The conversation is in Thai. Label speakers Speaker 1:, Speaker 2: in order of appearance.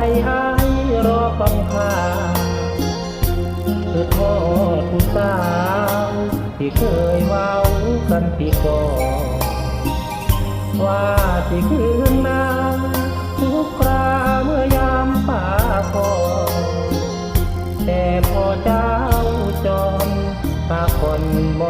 Speaker 1: อายรอฟังผ่าวคือทอดผู้สาวที่เคยเว้ากันปีก่อนว่าที่คืนนาทุกคราเมื่อยามป่าคอแต่พอเจ้าจอมตาคนบ่